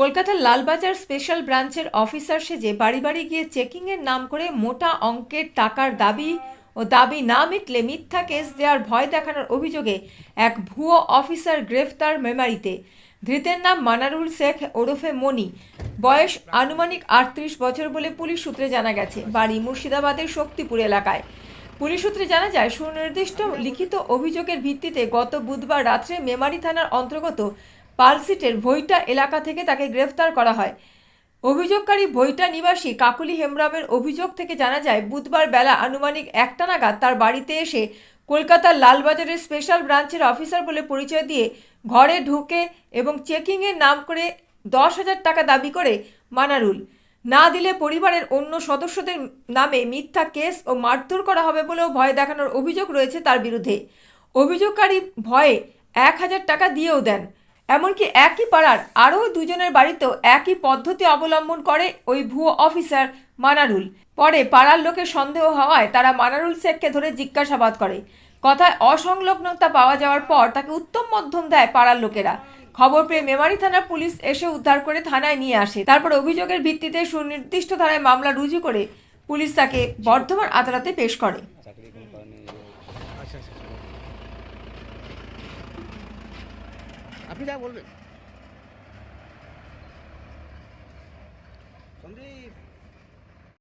কলকাতার লালবাজার স্পেশাল ব্রাঞ্চের অফিসার সেজে বাড়ি বাড়ি গিয়ে চেকিংয়ের নাম করে মোটা অঙ্কের টাকার দাবি ও দাবি না মিটলে মিথ্যা কেস দেওয়ার ভয় দেখানোর অভিযোগে এক ভুয়ো অফিসার গ্রেফতার মেমারিতে। ধৃতের নাম মানারুল শেখ ওরফে মনি বয়স আনুমানিক আটত্রিশ বছর বলে পুলিশ সূত্রে জানা গেছে। বাড়ি মুর্শিদাবাদের শক্তিপুর এলাকায়। পুলিশ সূত্রে জানা যায়, সুনির্দিষ্ট লিখিত অভিযোগের ভিত্তিতে গত বুধবার রাত্রে মেমারি থানার অন্তর্গত পালসিটের ভৈটা এলাকা থেকে তাকে গ্রেফতার করা হয়। অভিযোগকারী ভৈটা নিবাসী কাকুলি হেমব্রমের অভিযোগ থেকে জানা যায়, বুধবার বেলা আনুমানিক একটা নাগাদ তার বাড়িতে এসে কলকাতার লালবাজারের স্পেশাল ব্রাঞ্চের অফিসার বলে পরিচয় দিয়ে ঘরে ঢুকে এবং চেকিংয়ের নাম করে দশ হাজার টাকা দাবি করে মানারুল। না দিলে পরিবারের অন্য সদস্যদের নামে মিথ্যা কেস ও মারধর করা হবে বলেও ভয় দেখানোর অভিযোগ রয়েছে তার বিরুদ্ধে। অভিযোগকারী ভয়ে এক হাজার টাকা দিয়েও দেন। এমনকি একই পাড়ার আরও দুজনের বাড়িতেও একই পদ্ধতি অবলম্বন করে ওই ভুয়ো অফিসার মানারুল। পরে পাড়ার লোকের সন্দেহ হওয়ায় তারা মানারুল শেখকে ধরে জিজ্ঞাসাবাদ করে। কথায় অসংলগ্নতা পাওয়া যাওয়ার পর তাকে উত্তম মধ্যম দেয় পাড়ার লোকেরা। খবর পেয়ে মেমারি থানার পুলিশ এসে উদ্ধার করে থানায় নিয়ে আসে। তারপর অভিযোগের ভিত্তিতে সুনির্দিষ্ট ধারায় মামলা রুজু করে পুলিশ তাকে বর্ধমান আদালতে পেশ করে। আপনি যা বলবেন সন্দীপ